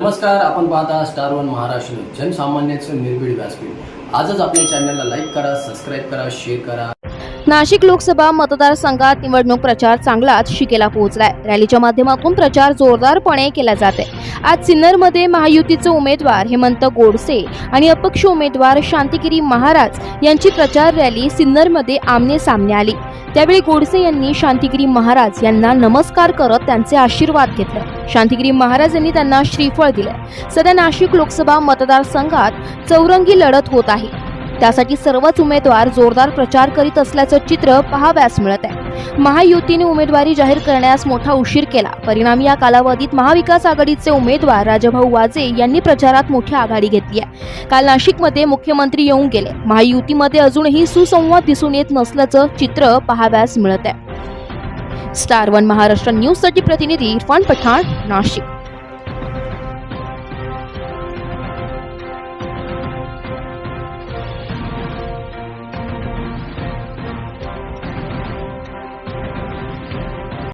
नमस्कार आपण पाहता स्टार वन महाराष्ट्र न्यूज. जनसामान्यांचं निर्भीड व्यासपीठ. आजच आपल्या चॅनलला लाईक करा सबस्क्राईब करा शेअर करा. नाशिक लोकसभा मतदारसंघात निवडणूक प्रचार चांगलाच शिकेला पोहोचलाय. रॅलीच्या माध्यमातून प्रचार जोरदारपणे केला जात आहे आज सिन्नरमध्ये महायुतीचे उमेदवार हेमंत गोडसे आणि अपक्ष उमेदवार शांतिगिरी महाराज यांची प्रचार रॅली सिन्नरमध्ये आमने सामने आली. त्यावेळी गोडसे यांनी शांतिगिरी महाराज यांना नमस्कार करत त्यांचे आशीर्वाद घेतले. शांतिगिरी महाराज यांनी त्यांना श्रीफळ दिले. सध्या नाशिक लोकसभा मतदारसंघात चौरंगी लढत होत आहे. त्यासाठी सर्वच उमेदवार जोरदार प्रचार करीत असल्याचं चित्र पाहाव्यास मिळत आहे. महायुतीने उमेदवारी जाहीर करण्यास मोठा उशीर केला. परिणामी या कालावधीत महाविकास आघाडीचे उमेदवार राजाभाऊ वाजे यांनी प्रचारात मोठी आघाडी घेतली आहे. काल नाशिकमध्ये मुख्यमंत्री येऊन गेले. महायुतीमध्ये अजूनही सुसंवाद दिसून येत नसल्याचं चित्र पाहाव्यास मिळत आहे. स्टार वन महाराष्ट्र न्यूजसाठी प्रतिनिधी इरफान पठाण नाशिक.